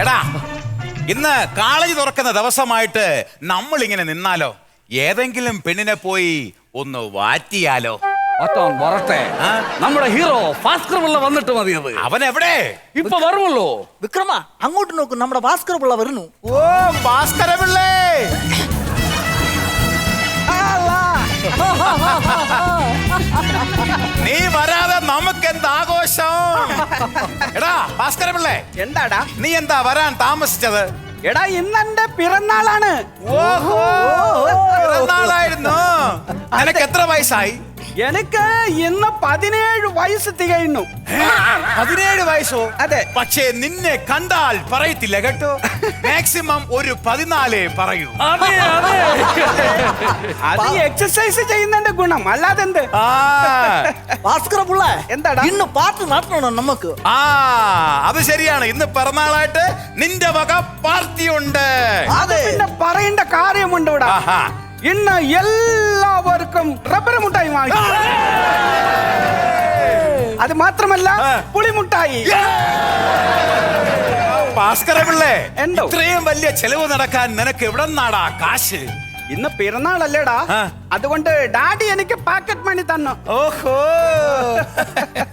എടാ ഇന്ന് കോളേജ് തുറക്കുന്ന ദിവസമായിട്ട് നമ്മൾ ഇങ്ങനെ നിന്നാലോ? ഏതെങ്കിലും പെണ്ണിനെ പോയി ഒന്ന് വാറ്റിയാലോ? അത്തോൻ വരട്ടെ. ആ? നമ്മുടെ ഹീറോ ഭാസ്കർ പിള്ള വന്നിട്ട് മതിയത് അവൻ എവിടെ ഇപ്പൊ വരുമല്ലോ. വിക്രമ അങ്ങോട്ട് നോക്കൂ. നമ്മുടെ ഭാസ്കർ പിള്ള വരുന്നു. ഓ ഭാസ്കര പിള്ളേ. നീ വരാതെ നമുക്ക് എന്ത് എടാ ഭാസ്കര പിള്ളേ എന്താടാ? നീ എന്താ വരാൻ താമസിച്ചത്? എടാ ഇന്ന് എന്റെ പിറന്നാളാണ്. ഓഹോ പിറന്നാളായിരുന്നു. നിനക്ക് എത്ര വയസ്സായി? എനിക്ക് ഇന്ന് പതിനേഴ് വയസ്സ് തികയുന്നു. പതിനേഴ് വയസ്സോ? അതെ. പക്ഷേ നിന്നെ കണ്ടാൽ പറയത്തില്ല കേട്ടോ. മാക്സിമം ഒരു പതിനാലേ പറയൂ. അതെ അതെ. അത് എക്സസൈസ് ചെയ്യുന്നതിന്റെ ഗുണം. അല്ലാതെ എന്ത്? ആ. ഭാസ്കര പിള്ള എന്താടാ? ഇന്ന് പാട്ട് നടത്തണം നമുക്ക്. ആ അത് ശരിയാണ്. ഇന്ന് പിറന്നാളായിട്ട് നിന്റെ വക പാർട്ടി ഉണ്ട് അത്. പിന്നെ പറയേണ്ട കാര്യമുണ്ട് ഇവിടെ ആഹാ. ഇന്ന് എല്ലാവർക്കും റബ്ബർ മുട്ടായി വാങ്ങി. അത് മാത്രമല്ല. പുളിമുട്ടായി. ഭാസ്കര പിള്ളേ എന്തോ? ഇത്രയും വലിയ ചെലവ് നടക്കാൻ നിനക്ക് എവിടെ നാടാ കാശ്? ഇന്ന് പിറന്നാളല്ലേടാ. അതുകൊണ്ട് ഡാഡി എനിക്ക് പാക്കറ്റ് മണി തന്നു. ഓഹോ.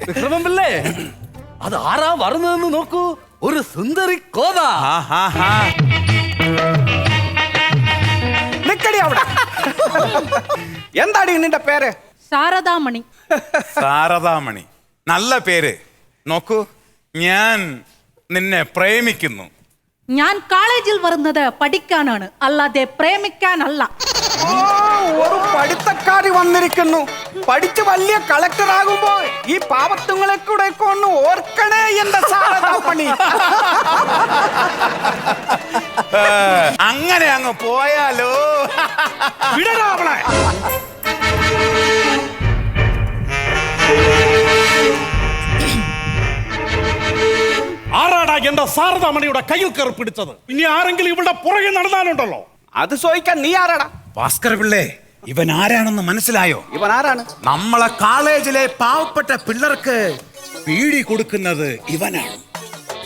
വിക്രമൻ പിള്ളേ അത് ആരാ വരുന്നതെന്ന് നോക്കൂ. ഒരു സുന്ദരി കോത. നിക്കടി അവിടെ. എന്താടി നിന്റെ പേര്? ശാരദാമണി സാരദാമണി. നല്ല പേര്. നോക്കൂ ഞാൻ നിന്നെ പ്രേമിക്കുന്നു. ഞാൻ കോളേജിൽ വരുന്നത് പഠിക്കാനാണ്. അല്ലാതെ പ്രേമിക്കാനല്ല. ഓ, ഒരു പഠിത്തക്കാരി വന്നിരിക്കുന്നു. പഠിച്ച് വലിയ കളക്ടർ ആകുമ്പോ ഈ പാവത്തുങ്ങളെ കൂടെ ഒന്ന് ഓർക്കണേ എന്റെ പണി. ഏ, അങ്ങനെ അങ്ങ് പോയാലോ? വിടടാ അവളെ. ആരാടാ എന്റെ സാരദാമണിയുടെ കയ്യിൽ കയറി പിടിച്ചത്. ഇനി ആരെങ്കിലും ഇവിടെ പുറകെ നടന്നാലുണ്ടല്ലോ. അത് ചോദിക്കാൻ നീ ആരാടാ? ഭാസ്കർ പിള്ളേ ഇവൻ ആരാണെന്ന് മനസ്സിലായോ? ഇവൻ ആരാണ്? നമ്മളെ കോളേജിലെ പാവപ്പെട്ട പിള്ളേർക്ക് പീടി കൊടുക്കുന്നത് ഇവനാണ്.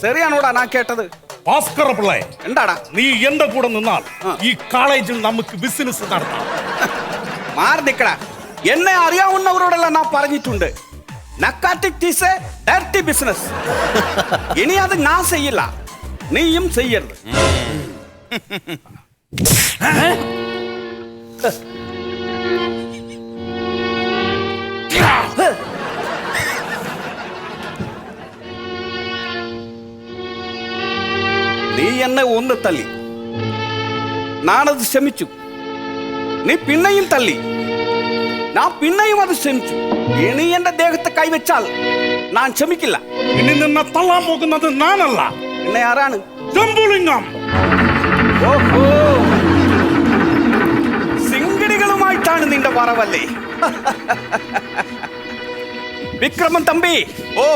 ശരിയാണോടാ ഞാൻ കേട്ടത്? ഭാസ്കര പിള്ളേ എന്താടാ? നീ എന്റെ കൂടെ നിന്നാൽ ഈ കോളേജിൽ നമുക്ക് ബിസിനസ് നടത്താം. മാറി നിക്കടാ എന്നെ അറിയാവുന്നവരോടെല്ലാം ഞാൻ പറഞ്ഞിട്ടുണ്ട്. Narcotic is a direct business ഇനി അത് ഞാൻ ചെയ്യില്ല നീയും ചെയ്യരുത് നീ എന്നെ ഒന്ന് തല്ലി ഞാനത് ക്ഷമിച്ചു നീ പിന്നെയും തള്ളി ഞാൻ പിന്നെയും അത് ക്ഷമിച്ചു. ഇനി എന്റെ ദേഹത്തെ കൈവച്ചാൽ ഞാൻ ക്ഷമിക്കില്ല. ഇനി നിന്നെ തള്ളാൻ പോകുന്നത് ഞാനല്ല പിന്നെ ആരാണ്? ജംബുലിംഗം. ഓഹോ. സിംഗടികളുമായിട്ടാണ് നിന്റെ വറവല്ലേ? വിക്രമൻ തമ്പി. ഓ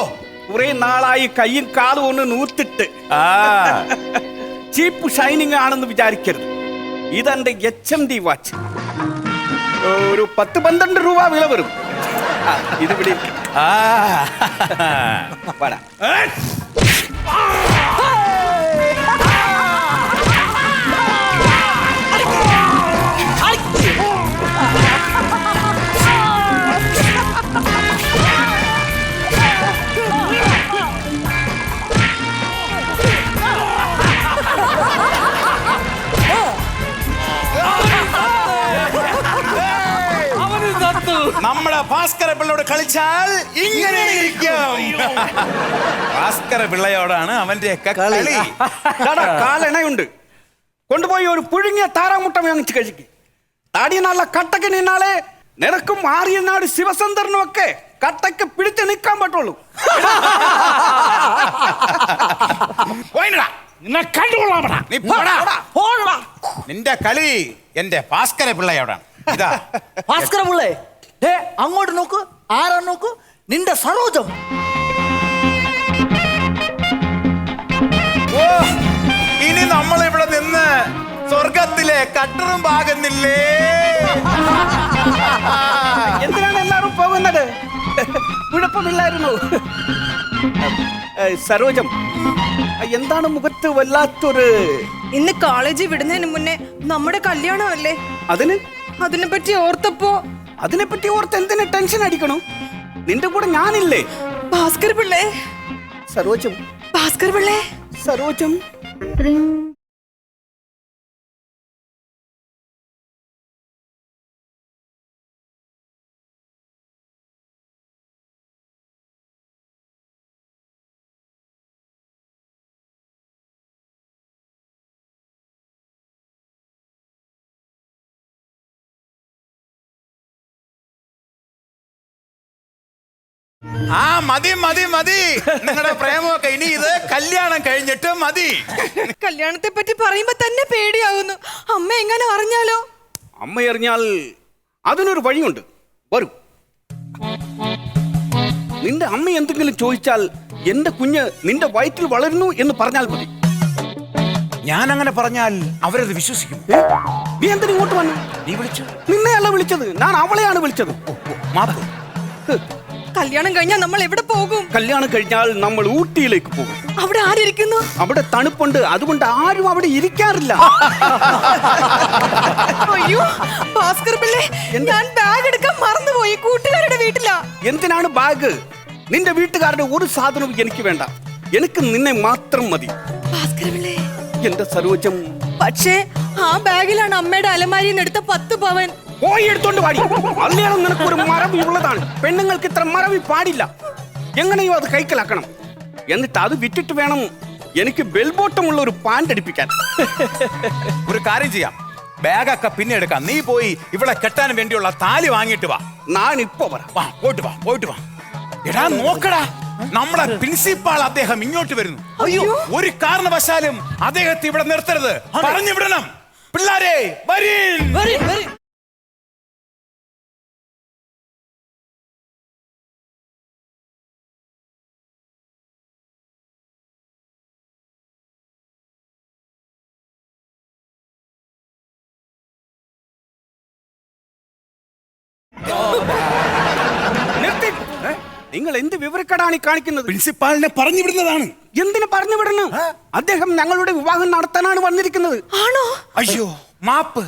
കുറെ നാളായി കൈയും കാലും ഒന്ന് നൂത്തിട്ട്. ചീപ്പ് ഷൈനിങ് ആണെന്ന് വിചാരിക്കരുത്. ഇതെന്റെ എച്ച് എം ഡി വാച്ച് ഒരു പത്ത് പന്ത്രണ്ട് രൂപ വില വരും. ആ, ഇത് ഇവിടെ ഇരിക്ക്. ആ കളിച്ചാൽ ഇങ്ങനെ ഇരിക്കും. ഭാസ്കര പിള്ളയോടാണ് അവന്റെ കളി. കാലണയുണ്ട് കൊണ്ടുപോയി ഒരു പുഴുങ്ങിയ താറാമുട്ട വാങ്ങിച്ച് കഴിക്ക്. താടി നല്ല കട്ടക്ക് നിന്നാലേ നിനക്കും ആര്യനാട് ശിവസന്ദ്രനും ഒക്കെ കട്ടക്ക് പിടിച്ച് നിൽക്കാൻ പറ്റുള്ളൂ. പോയിനെടാ. നിന്നെ കണ്ടുകൊള്ളാമടാ. നീ പോടാ. പോടാ. നിന്റെ കളി എന്റെ ഭാസ്കര പിള്ളയോടാണ്. ഇതാ. ഭാസ്കര പിള്ളേ അങ്ങോട്ട് നോക്ക്. ആരാ നോക്കൂ നിന്റെ സരോജം ഓ ഇനി നമ്മൾ ഇവിടെ നിന്ന് സ്വർഗത്തിലെ കട്ടറും പാകുന്നില്ലേ? എന്തിനാണ് എല്ലാവരും പോകുന്നത്? കുഴപ്പമില്ലായിരുന്നു സരോജം എന്താണ് മുഖത്ത് വല്ലാത്തൊരു ഇന്ന് കോളേജിൽ വിടുന്നതിന് മുന്നേ നമ്മുടെ കല്യാണമല്ലേ? അതിന്? അതിനെ പറ്റി ഓർത്തപ്പോ അതിനെപ്പറ്റി ഓർത്ത് എന്തിനു ടെൻഷൻ അടിക്കണം? നിന്റെ കൂടെ ഞാനില്ലേ? ഭാസ്കർ പിള്ളേ. സരോജം. ഭാസ്കർ പിള്ളേ. സരോജം. ആ മതി മതി മതി. നിങ്ങളുടെ പ്രേമമൊക്കെ ഇനി ഇത് കല്യാണം കഴിഞ്ഞിട്ട് മതി. കല്യാണത്തെ പറ്റി പറയുമ്പോ തന്നെ പേടിയാകുന്നു അമ്മ എങ്ങനെ അറിഞ്ഞാലോ? അമ്മ അറിഞ്ഞാൽ അതിനൊരു വഴിയുണ്ട്. വരൂ. നിന്റെ അമ്മ എന്തെങ്കിലും ചോദിച്ചാൽ എന്റെ കുഞ്ഞ് നിന്റെ വയറ്റിൽ വളരുന്നു എന്ന് പറഞ്ഞാൽ മതി. ഞാൻ അങ്ങനെ പറഞ്ഞാൽ അവരത് വിശ്വസിക്കും. ഏ? നീ എന്തിനു ഇങ്ങോട്ട് വന്നു? നീ വിളിച്ചു? നിന്നെയല്ല വിളിച്ചത്. ഞാൻ അവളെയാണ് വിളിച്ചത്. മാപ്പ്. ഹ്, കല്യാണം കഴിഞ്ഞാൽ നമ്മൾ എവിടെ പോകും? കല്യാണം കഴിഞ്ഞാൽ നമ്മൾ ഊട്ടിയിലേക്ക് പോകും. അവിടെ ആരിക്കുന്നു അവിടെ തണുപ്പുണ്ട്. അതുകൊണ്ട് ആരും അവിടെ ഇരിക്കാറില്ല. അയ്യോ ഭാസ്കർ പിള്ളേ ഞാൻ ബാഗ് എടുക്കാൻ മറന്നുപോയി. കൂട്ടുകാരുടെ വീട്ടിലാ. എന്തിനാണ് ബാഗ് നിന്റെ വീട്ടുകാരുടെ ഒരു സാധനവും എനിക്ക് വേണ്ട. എനിക്ക് നിന്നെ മാത്രം മതി. ഭാസ്കർ പിള്ളേ. എന്റെ സരോജം. പക്ഷേ ആ ബാഗിലാണ് അമ്മയുടെ അലമാരിന്ന് എടുത്ത പത്ത് പവൻ. പോയി എടുത്തോണ്ട് പാടി. നിനക്ക് ഒരു മറവി ഉള്ളതാണ് പെണ്ണുങ്ങൾക്ക് ഇത്ര മറവി പാടില്ല. എങ്ങനെയോ അത് കൈക്കലാക്കണം. എന്നിട്ട് അത് വിറ്റിട്ട് വേണം എനിക്ക് ബെൽബോട്ടമുള്ള ഒരു പാന്റ് അടിപ്പിക്കാൻ. ഒരു കാര്യം ചെയ്യാം. ബാഗൊക്കെ പിന്നെ എടുക്കാം. നീ പോയി ഇവിടെ കെട്ടാൻ വേണ്ടിയുള്ള താലി വാങ്ങിയിട്ട് വാ. ഞാൻ ഇപ്പൊ വരാം. വാ പോയിട്ട് വാ പോയിട്ട് വാ. എടാ നോക്കടാ. നമ്മുടെ പ്രിൻസിപ്പാൾ അദ്ദേഹം ഇങ്ങോട്ട് വരുന്നു. അയ്യോ. ഒരു കാരണവശാലും അദ്ദേഹത്തെ ഇവിടെ നിർത്തരുത്. പറഞ്ഞു വിടണം. പിള്ളാരെ വരീൻ. നിർത്തി നിങ്ങൾ എന്ത് വിവരക്കടാണ് ഈ കാണിക്കുന്നത്? പ്രിൻസിപ്പാളിനെ പറഞ്ഞു വിടുന്നതാണ്. എന്തിനു പറഞ്ഞു വിടണം? അദ്ദേഹം ഞങ്ങളുടെ വിവാഹം നടത്താനാണ് വന്നിരിക്കുന്നത്. ആണോ? അയ്യോ മാപ്പ്.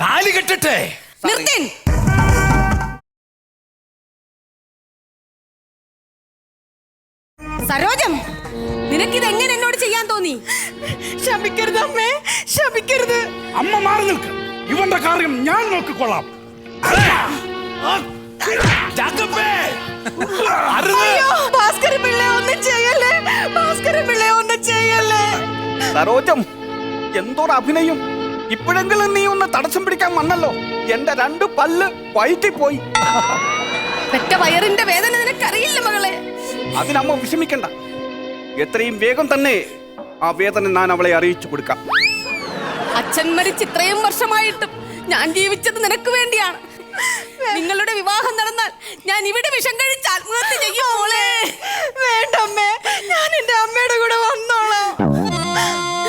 താലി കെട്ടട്ടെ. നിർത്തേൻ. സരോജം നിനക്കിത് എങ്ങനെ എന്നോട് ചെയ്യാൻ തോന്നി? ശപിക്കരുത് അമ്മേ ശപിക്കരുത് അമ്മ മാറി നിൽക്ക്. ഇവന്റെ കാര്യം ഞാൻ നോക്കിക്കൊള്ളാം. ഭാസ്കര പിള്ളെ ഒന്നും ചെയ്യല്ലേ? ഭാസ്കര പിള്ളെ ഒന്നും ചെയ്യല്ലേ? സരോജം എന്തോട് അഭിനയം? ഇപ്പോഴെങ്കിലും നീ ഒന്ന് തടസ്സം പിടിക്കാൻ വന്നല്ലോ. എന്റെ രണ്ട് പല്ല് വയറ്റി പോയി പെറ്റ വയറിന്റെ വേദന നിനക്കറിയില്ല മകളെ. അതിനമ്മ വിഷമിക്കണ്ട. എത്രയും വേഗം തന്നെ ആ വേദന ഞാൻ അവളെ അറിയിച്ചു കൊടുക്കാം. അച്ഛൻ മരിച്ച് ഇത്രയും വർഷമായിട്ടും ഞാൻ ജീവിച്ചത് നിനക്ക് വേണ്ടിയാണ്. നിങ്ങളുടെ വിവാഹം നടന്നാൽ ഞാൻ ഇവിടെ വിഷം കഴിച്ച് ആത്മഹത്യ ചെയ്യും മോളെ. വേണ്ടമ്മേ ഞാൻ എന്റെ അമ്മയുടെ കൂടെ വന്നോളാം.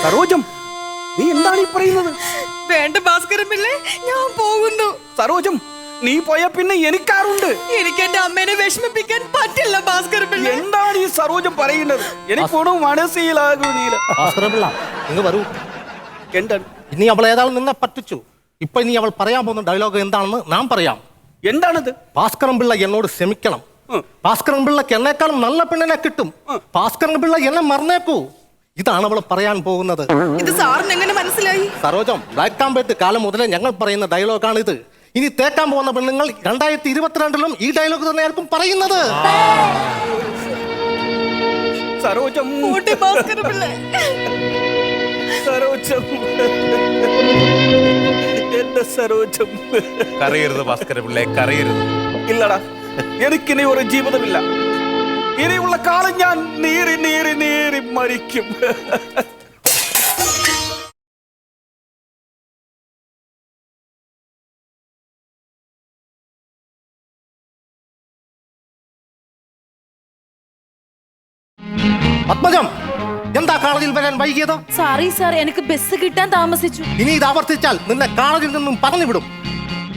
സരോജം നീ എന്താണ് ഈ പറയുന്നത്? വേണ്ട ഭാസ്കരൻ പിള്ളേ ഞാൻ പോകുന്നു. സരോജം നീ പോയ പിന്നെ എനിക്കാറുണ്ട് എനിക്ക് എന്റെ അമ്മേനെ വിഷമിപ്പിക്കാൻ പറ്റില്ല ഭാസ്കരൻ പിള്ള. എന്താണ് ഈ സരോജം പറയുന്നത്? എനിക്കൊന്നും മനസ്സിലാകുന്നില്ല. ഭാസ്കരപിള്ള ഇങ്ങ് വരൂ. എന്താണ്? ഇനി അവൾ ഏതാളും നിന്നെ പറ്റിച്ചു? ഇപ്പൊ ഇനി അവൾ പറയാൻ പോകുന്ന ഡയലോഗ് എന്താണെന്ന് നാം പറയാം. എന്താണത്? ഭാസ്കരൻ പിള്ള എന്നോട് ക്ഷമിക്കണം. ഭാസ്കരൻ പിള്ളക്ക് എന്നേക്കാളും നല്ല പെണ്ണിനെ കിട്ടും. ഭാസ്കരൻ പിള്ള എന്നെ മറന്നേക്കൂ. ഇതാണ് അവൾ പറയാൻ പോകുന്നത്. ഇത് സാറിന് എങ്ങനെ മനസ്സിലായി? സരോജം ബ്ലാക്ക് ആൻഡ് കാലം മുതലേ ഞങ്ങൾ പറയുന്ന ഡയലോഗാണ് ഇത് ഇനി തേക്കാൻ പോകുന്ന പെണ്ണുങ്ങൾ രണ്ടായിരത്തി ഇരുപത്തിരണ്ടിലും ഈ ഡയലോഗ് തന്നെ ആർക്കും പറയുന്നത്. സരോജം. കൂട്ടി ഭാസ്കരൻ പിള്ളേ. സരോജം. എന്റെ സരോജം. കറിയരുത് ഭാസ്കര പിള്ളേ കറിയരുത് ഇല്ലടാ എനിക്കിനി ഒരു ജീവിതമില്ല. ഇനിയുള്ള കാലം ഞാൻ നീറി നീറി നീറി മരിക്കും. പത്മജം എന്താ കോളേജിൽ വരാൻ വൈകിയത്? സോറി സാർ എനിക്ക് ബസ് കിട്ടാൻ താമസിച്ചു. ഇനി ഇത് ആവർത്തിച്ചാൽ നിന്നെ കോളേജിൽ നിന്നും പറഞ്ഞു വിടും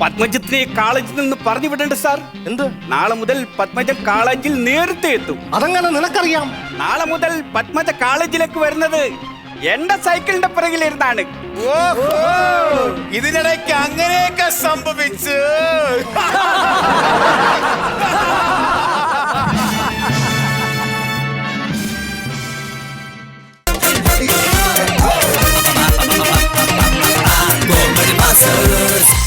പത്മജത്തിനെ കോളേജിൽ നിന്ന് പറഞ്ഞു വിടണ്ട സാർ എന്ത്? നാളെ മുതൽ പത്മജ കോളേജിൽ നേരത്തെ എത്തും. അതങ്ങനെ നിനക്കറിയാം? നാളെ മുതൽ പത്മജ കോളേജിലേക്ക് വരുന്നത് എന്റെ സൈക്കിളിന്റെ പിറകിലിരുന്നാണ്. ഓഹോ! ഇതിനിടയ്ക്ക് അങ്ങനെയൊക്കെ സംഭവിച്ചു. danseurs